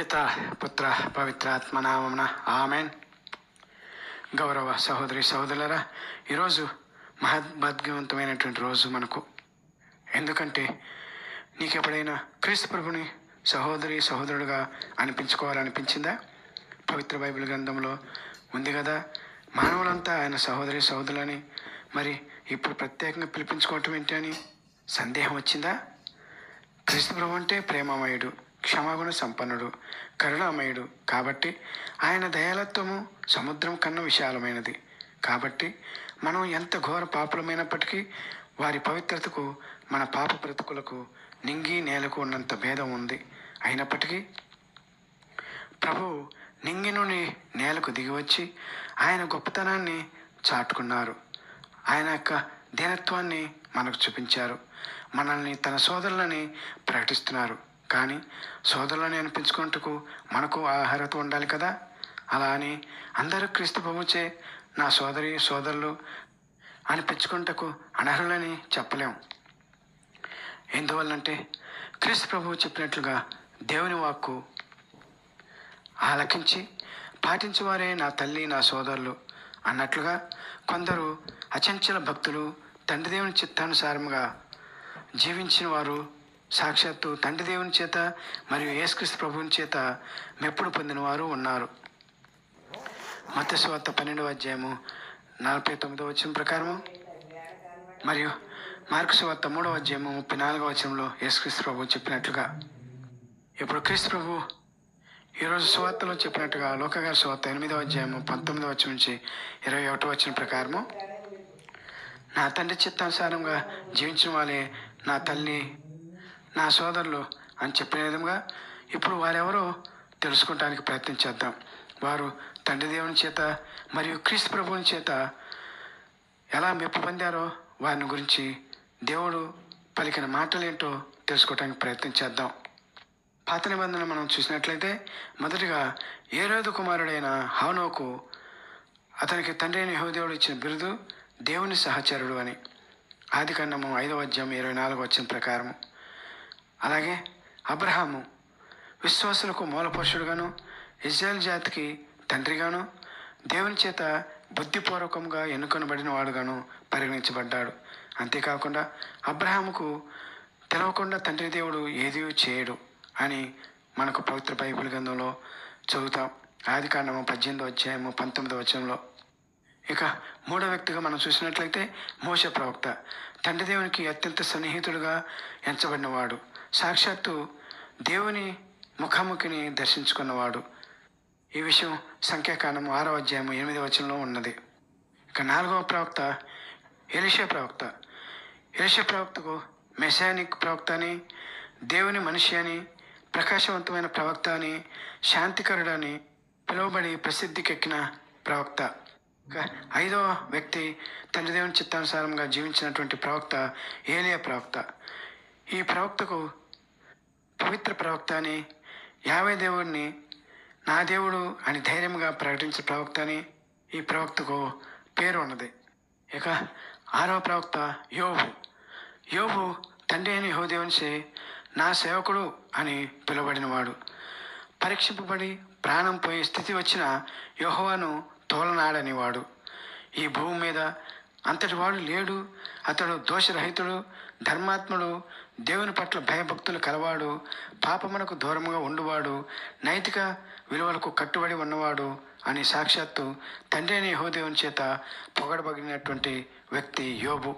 పిత పుత్ర పవిత్రాత్మ నామమున ఆమెన్. గౌరవ సహోదరి సహోదరులరా ఈరోజు మహద్భాగ్యవంతమైనటువంటి రోజు మనకు. ఎందుకంటే నీకు ఎప్పుడైనా క్రీస్తు ప్రభుని సహోదరి సహోదరుడుగా అనిపించుకోవాలనిపించిందా? పవిత్ర బైబిల్ గ్రంథంలో ఉంది కదా మానవులంతా ఆయన సహోదరి సహోదరులని మరి ఇప్పుడు ప్రత్యేకంగా పిలిపించుకోవటం ఏంటి అని సందేహం వచ్చిందా? క్రీస్తు ప్రభు అంటే ప్రేమమయుడు. క్షమాగుణ సంపన్నుడు కరుణామయుడు. కాబట్టి ఆయన దయాలత్వము సముద్రం కన్నా విశాలమైనది. కాబట్టి మనం ఎంత ఘోర పాపులమైనప్పటికీ వారి పవిత్రతకు మన పాప బ్రతుకులకు నింగి నేలకు ఉన్నంత భేదం ఉంది. అయినప్పటికీ ప్రభు నింగి నుండి నేలకు దిగివచ్చి ఆయన గొప్పతనాన్ని చాటుకున్నారు. ఆయన యొక్క దీనత్వాన్ని మనకు చూపించారు. మనల్ని తన సోదరులని ప్రకటిస్తున్నారు. కానీ సోదరులని అనిపించుకుంటకు మనకు ఆహారత ఉండాలి కదా? అలా అని అందరూ క్రీస్తు ప్రభుచే నా సోదరి సోదరులు అనిపించుకుంటకు అనర్హులని చెప్పలేం. ఎందువల్లంటే క్రీస్తు ప్రభువు చెప్పినట్లుగా దేవుని వాక్కు ఆలకించి పాటించేవారే నా తల్లి నా సోదరులు అన్నట్లుగా కొందరు అచంచల భక్తులు తండ్రి దేవుని చిత్తానుసారముగా జీవించిన వారు సాక్షాత్తు తండ్రి దేవుని చేత మరియు యేసుక్రీస్తు ప్రభువుని చేత మెప్పుడు పొందిన వారు ఉన్నారు మత్స్యవార్త పన్నెండవ అధ్యాయము నలభై తొమ్మిదవ వచ్చిన ప్రకారము మరియు మార్క్స్ వార్త మూడవ అధ్యాయము ముప్పై నాలుగవ వచనంలో యేసుక్రీస్తు ప్రభు చెప్పినట్లుగా. ఇప్పుడు క్రీస్తు ప్రభు ఈరోజు సువార్తలో చెప్పినట్టుగా లోకగారి సువార్త ఎనిమిదవ అధ్యాయము పంతొమ్మిదవ వచ్చి నుంచి ఇరవై ఒకటో వచ్చిన ప్రకారము నా తండ్రి చిత్తానుసారంగా జీవించిన వాళ్ళే నా తల్లి నా సోదరులు అని చెప్పిన విధంగా ఇప్పుడు వారెవరో తెలుసుకోవటానికి ప్రయత్నించేద్దాం వారు తండ్రి దేవుని చేత మరియు క్రీస్తు ప్రభువుని చేత ఎలా మెప్పు పొందారో వారిని గురించి దేవుడు పలికిన మాటలేంటో తెలుసుకోవటానికి ప్రయత్నించేద్దాం పాత నిబంధన మనం చూసినట్లయితే మొదటిగా ఏరోదు కుమారుడైన హౌనోకు అతనికి తండ్రి అయిన యహోదేవుడు ఇచ్చిన బిరుదు దేవుని సహచరుడు అని. ఆది కన్నము ఐదవ అధ్యాయం ఇరవై నాలుగు వచ్చిన ప్రకారము. అలాగే అబ్రహాము విశ్వాసులకు మూలపురుషుడుగాను ఇజ్రాయెల్ జాతికి తండ్రిగాను దేవుని చేత బుద్ధిపూర్వకంగా ఎన్నుకొనబడిన వాడుగాను పరిగణించబడ్డాడు. అంతేకాకుండా అబ్రహాముకు తెలవకుండా తండ్రి దేవుడు ఏది చేయడు అని మనకు పవిత్ర బైబిల్ గ్రంథంలో చదువుతాం. ఆది కాండము పద్దెనిమిదో అధ్యాయము పంతొమ్మిదో వచ్చంలో ఇక మూడో వ్యక్తిగా మనం చూసినట్లయితే మోస ప్రవక్త. తండ్రి దేవునికి అత్యంత సన్నిహితుడుగా ఎంచబడినవాడు. సాక్షాత్తు దేవుని ముఖాముఖిని దర్శించుకున్నవాడు. ఈ విషయం సంఖ్యాకాండం ఆరో అధ్యాయం ఎనిమిది వచనంలో ఉన్నది. ఇక నాలుగవ ప్రవక్త ఎలిషా ప్రవక్త. ఎలిషా ప్రవక్తకు మెసానిక్ ప్రవక్త అని దేవుని మనిషి అని ప్రకాశవంతమైన ప్రవక్త అని శాంతికరుడు అని పిలువబడి ప్రసిద్ధికెక్కిన ప్రవక్త. ఐదవ వ్యక్తి తండ్రి దేవుని చిత్తానుసారంగా జీవించినటువంటి ప్రవక్త ఏలియా ప్రవక్త. ఈ ప్రవక్తకు పవిత్ర ప్రవక్త అని యావే దేవుడిని నా దేవుడు అని ధైర్యంగా ప్రకటించే ప్రవక్త అని ఈ ప్రవక్తకు పేరు ఉన్నది. ఇక ఆరవ ప్రవక్త యోబు. యోబు తండ్రి అయిన యెహోదేవునిచే నా సేవకుడు అని పిలువబడినవాడు. పరీక్షింపబడి ప్రాణం పోయే స్థితి వచ్చిన యోహోవాను తోలనాడనివాడు. ఈ భూమి మీద అంతటి వాడు లేడు అతడు దోషరహితుడు ధర్మాత్ముడు దేవుని పట్ల భయభక్తులు కలవాడు పాపమునకు దూరముగా ఉండువాడు నైతిక విలువలకు కట్టుబడి ఉన్నవాడు అని సాక్షాత్తు తండ్రి అనే యెహోదేవుని చేత పొగడబగినటువంటి వ్యక్తి యోబు.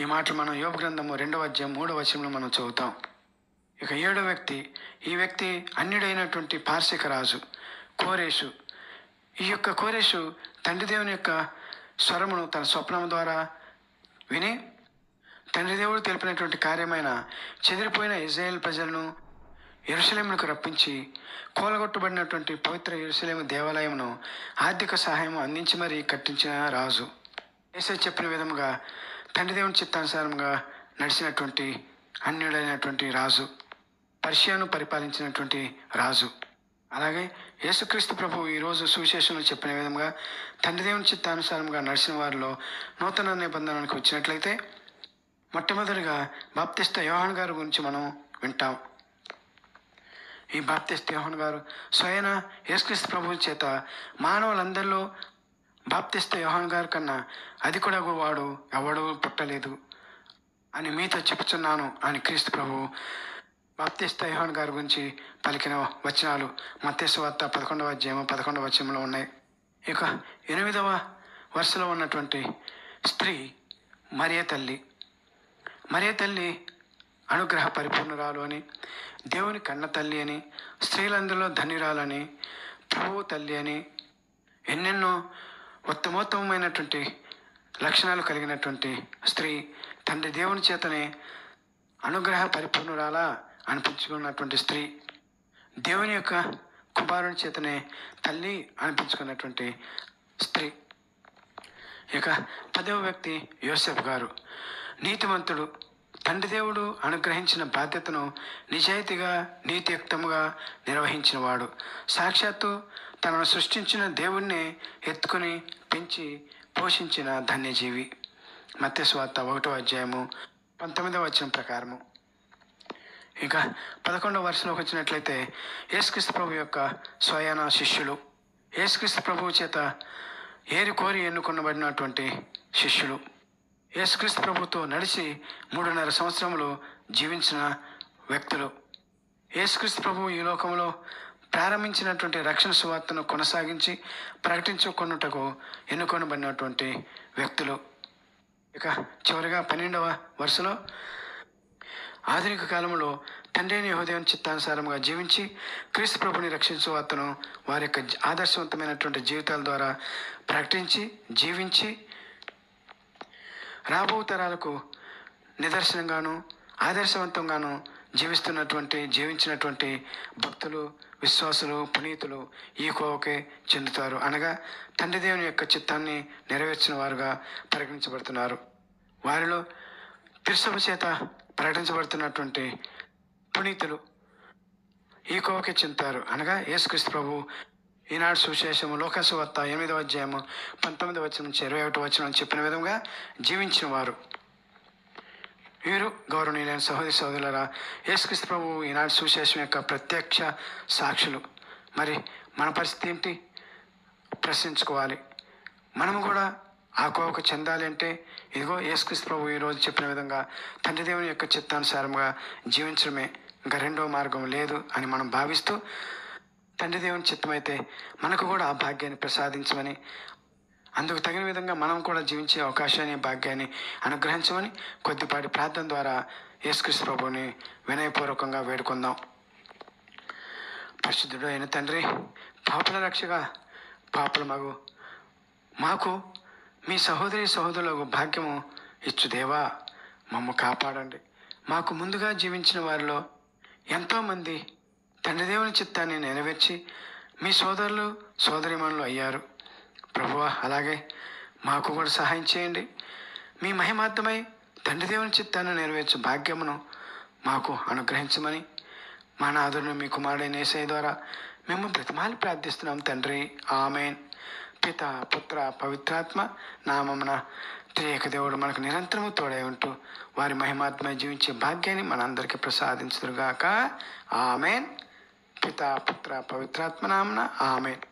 ఈ మాటలు మనం యోబు గ్రంథము రెండవ అధ్యాయం మూడవ వచనంలో మనం చదువుతాం. ఇక ఏడో వ్యక్తి ఈ వ్యక్తి అన్యుడైనటువంటి పార్శిక రాజు కోరేషు. ఈ యొక్క కోరేషు తండ్రి దేవుని యొక్క స్వరమును తన స్వప్నం ద్వారా విని తండ్రి దేవుడు తెలిపినటువంటి కార్యమైన చెదిరిపోయిన ఇజ్రాయేల్ ప్రజలను ఎరుసలేములకు రప్పించి కూలగొట్టబడినటువంటి పవిత్ర ఎరుసలేము దేవాలయమును ఆర్థిక సహాయం అందించి మరీ కట్టించిన రాజు. ఏసై చెప్పిన విధముగా తండ్రి దేవుని చిత్తానుసారంగా నడిచినటువంటి అన్యుడైనటువంటి రాజు పర్షియాను పరిపాలించినటువంటి రాజు. అలాగే యేసుక్రీస్తు ప్రభు ఈరోజు సువిశేషంలో చెప్పిన విధంగా తండ్రి దేవుని చిత్తానుసారంగా నడిచిన వారిలో నూతన నిబంధనకు వచ్చినట్లయితే మొట్టమొదటిగా బాప్తిస్త యోహాన్ గారి గురించి మనం వింటాం. ఈ బాప్తిస్త యోహన్ గారు స్వయన యేసుక్రీస్తు ప్రభువు చేత మానవులందరిలో బాప్తిస్త యోహాన్ గారి కన్నా అది కూడా వాడు ఎవడు పుట్టలేదు అని మీతో చెప్తున్నాను అని క్రీస్తు ప్రభు బాప్తిస్త యోహాన్ గారి గురించి పలికిన వచనాలు మత్స్సు వార్త పదకొండవ అధ్యాయం పదకొండవ వచనంలో ఉన్నాయి. ఇక ఎనిమిదవ వరుసలో ఉన్నటువంటి స్త్రీ మరియ తల్లి. మరే తల్లి అనుగ్రహ పరిపూర్ణురాలు అని దేవుని కన్న తల్లి అని స్త్రీలందరిలో ధన్యురాలని ప్రభు తల్లి అని ఎన్నెన్నో ఉత్తమోత్తమైనటువంటి లక్షణాలు కలిగినటువంటి స్త్రీ తండ్రి దేవుని చేతనే అనుగ్రహ పరిపూర్ణురాలా అనిపించుకున్నటువంటి స్త్రీ దేవుని యొక్క కుమారుని చేతనే తల్లి అనిపించుకున్నటువంటి స్త్రీ. ఇక పదవ వ్యక్తి యోసెఫ్ గారు నీతిమంతుడు తండ్రి దేవుడు అనుగ్రహించిన బాధ్యతను నిజాయితీగా నీతియుక్తముగా నిర్వహించినవాడు. సాక్షాత్తు తనను సృష్టించిన దేవుణ్ణి ఎత్తుకుని పెంచి పోషించిన ధన్యజీవి. మత్స్వార్త ఒకటో అధ్యాయము పంతొమ్మిదవ వచ్చిన ప్రకారము. ఇంకా పదకొండవ వర్షంలోకి వచ్చినట్లయితే యేసుక్రీస్తు ప్రభు యొక్క స్వయాన శిష్యులు యేసుక్రీస్తు ప్రభువు చేత ఏరి కోరి ఎన్నుకొనబడినటువంటి శిష్యులు. యేసుక్రీస్తు ప్రభుతో నడిచి మూడున్నర సంవత్సరములు జీవించిన వ్యక్తులు. యేసుక్రీస్తు ప్రభు ఈ లోకంలో ప్రారంభించినటువంటి రక్షణ సువార్తను కొనసాగించి ప్రకటించుకొనుటకు ఎన్నుకొనబడినటువంటి వ్యక్తులు. ఇక చివరిగా పన్నెండవ వరుసలో ఆధునిక కాలంలో తండ్రిని హృదయం చిత్తానుసారంగా జీవించి క్రీస్తు ప్రభుని రక్షించు అతను వారి యొక్క ఆదర్శవంతమైనటువంటి జీవితాల ద్వారా ప్రకటించి జీవించి రాబో తరాలకు నిదర్శనంగాను ఆదర్శవంతంగాను జీవిస్తున్నటువంటి జీవించినటువంటి భక్తులు విశ్వాసులు పునీతులు ఈ కోవకే చెందుతారు. అనగా తండ్రి దేవుని యొక్క చిత్తాన్ని నెరవేర్చిన వారుగా పరిగణించబడుతున్నారు వారిలో తిరుసభ చేత ప్రకటించబడుతున్నటువంటి పునీతులు ఈ కోవకే చెందుతారు. అనగా యేసుక్రీస్తు ప్రభు ఈనాడు సువిశేషము లోకసు వత్త ఎనిమిదవ అధ్యాయము పంతొమ్మిదవ వచనం నుంచి ఇరవై ఒకటి వచ్చిన చెప్పిన విధంగా జీవించిన వారు. వీరు గౌరవనీయులైన సహోదరి సహోదరులరా యేసుక్రీస్తు ప్రభు ఈనాడు సువిశేషం యొక్క ప్రత్యక్ష సాక్షులు. మరి మన పరిస్థితి ఏంటి? ప్రశ్నించుకోవాలి. మనము కూడా ఆ కోవకు చెందాలి అంటే ఇదిగో యేసుక్రీస్తు ప్రభు ఈరోజు చెప్పిన విధంగా తండ్రి దేవుని యొక్క చిత్తానుసారంగా జీవించడమే ఇంకా రెండో మార్గం లేదు అని మనం భావిస్తూ తండ్రి దేవుని చిత్తమైతే మనకు కూడా ఆ భాగ్యాన్ని ప్రసాదించమని అందుకు తగిన విధంగా మనం కూడా జీవించే అవకాశాన్ని భాగ్యాన్ని అనుగ్రహించమని కొద్దిపాటి ప్రార్థన ద్వారా యేసుక్రీస్తు ప్రభుని వినయపూర్వకంగా వేడుకుందాం. పరిశుద్ధుడు అయిన తండ్రి పాపుల రక్షగా పాపల మగు మాకు మీ సహోదరి సహోదరులకు భాగ్యము ఇచ్చు దేవా. మమ్మ కాపాడండి. మాకు ముందుగా జీవించిన వారిలో ఎంతోమంది తండ్రి దేవుని చిత్తాన్ని నెరవేర్చి మీ సోదరులు సోదరిమణులు అయ్యారు. ప్రభువా అలాగే మాకు కూడా సహాయం చేయండి. మీ మహిమార్థమై తండ్రి దేవుని చిత్తాన్ని నెరవేర్చే భాగ్యమును మాకు అనుగ్రహించమని మా నాదును మీ కుమారుడైన నేసే ద్వారా మేము బ్రతిమాలి ప్రార్థిస్తున్నాం తండ్రి. ఆమెన్. పిత పుత్ర పవిత్రాత్మ నామమున త్రియేక దేవుడు మనకు నిరంతరము తోడై ఉంటూ వారి మహిమాత్మ జీవించే భాగ్యాన్ని మనందరికీ ప్రసాదించుదురుగాక. ఆమెన్. పిత పుత్ర పవిత్రాత్మ నామన ఆమెన్